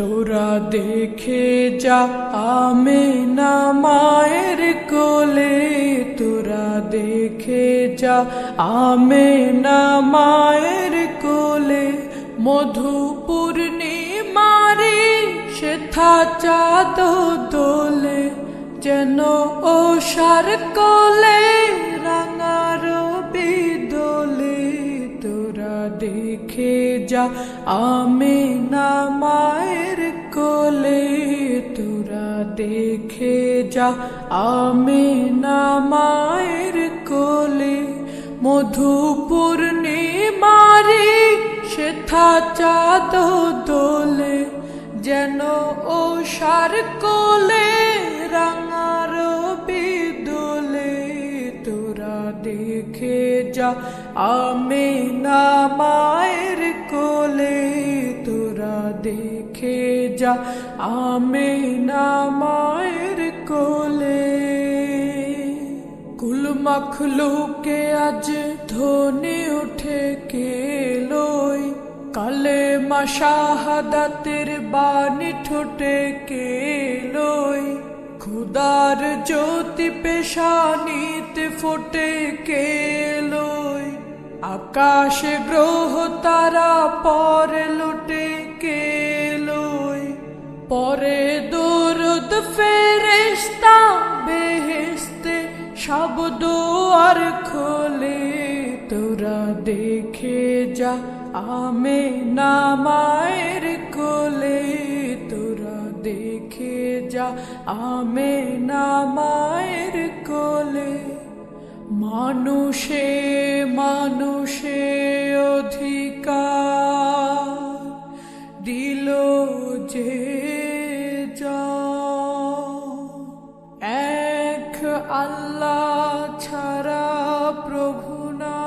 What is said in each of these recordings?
তোরা দেখে যা আমি না মায়ের কোলে। তোরা দেখে যা আমি না মায়ের কোলে। মধু পূর্ণিমারি সেথা চাঁদ দোলে যেন ও সার কোলে যা, আমি না মায়ের কোলে তোরা দেখে যা, আমি না মায়ের কোলে মধু পূর্ণিমারি সেথা চাঁদ দোলে যেন ও সার কোলে রাঙার বিদোলে, তোরা দেখে যা, আমি না মায়ের কোলে তোরা দেখে যা, আমি না মায়ের কোলে। কুল মখলুকে আজ ধনে উঠে কেলোই কালে মাসাহাদাতের বাণী ঠোঁটে কেলোই খুদার জ্যোতি পেশানিতে ফোটে কেলোই আকাশে গ্রহ তারা পরে লুটে কেলোই পরে দরদ ফেরেস্তা বেহেস্তে সব দুয়ার খোলে। তোরা দেখে যা, আমি নামায়ের কোলে। তোরা দেখে যা, আমি নামায়ের কোলে। মানুষে মানুষে অধিকার দিল যে এক আল্লাহ ছাড়া প্রভু না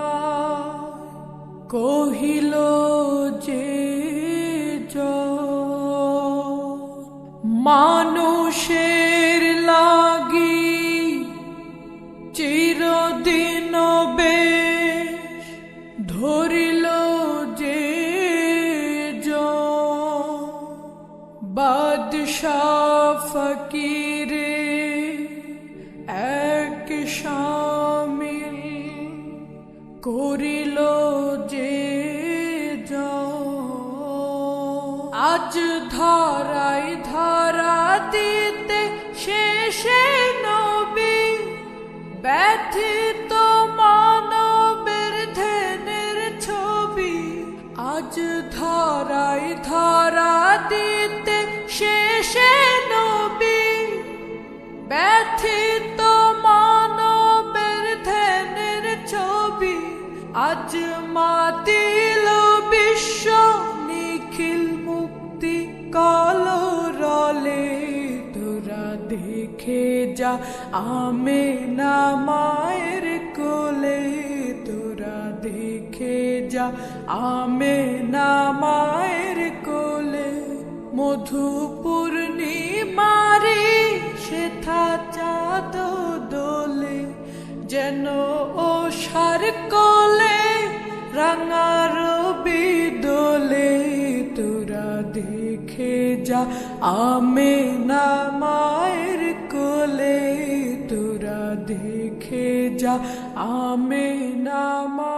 কহিল যে। মানুষের ফকিরে, এক শামিল করিল যে। আজ ধরাই ধরা দিতে শেষে নবী, ব্যথিত মানবের ধ্যানের ছবি আজ ধরাই ধরা দিতে ব্যথিত মানবের ধ্যানের ছবি আজ মাতিল বিশ্ব নিখিল মুক্তি কলরলে তোরা দেখে যা আমি না মায়ের কোলে। তোরা দেখে যা আমি না মায়ের যেন ও সার কোলে, রাঙার বিদোলে তোরা দেখে যা। আমি না মায়ের কোলে তোরা দেখে যা। আমি না মা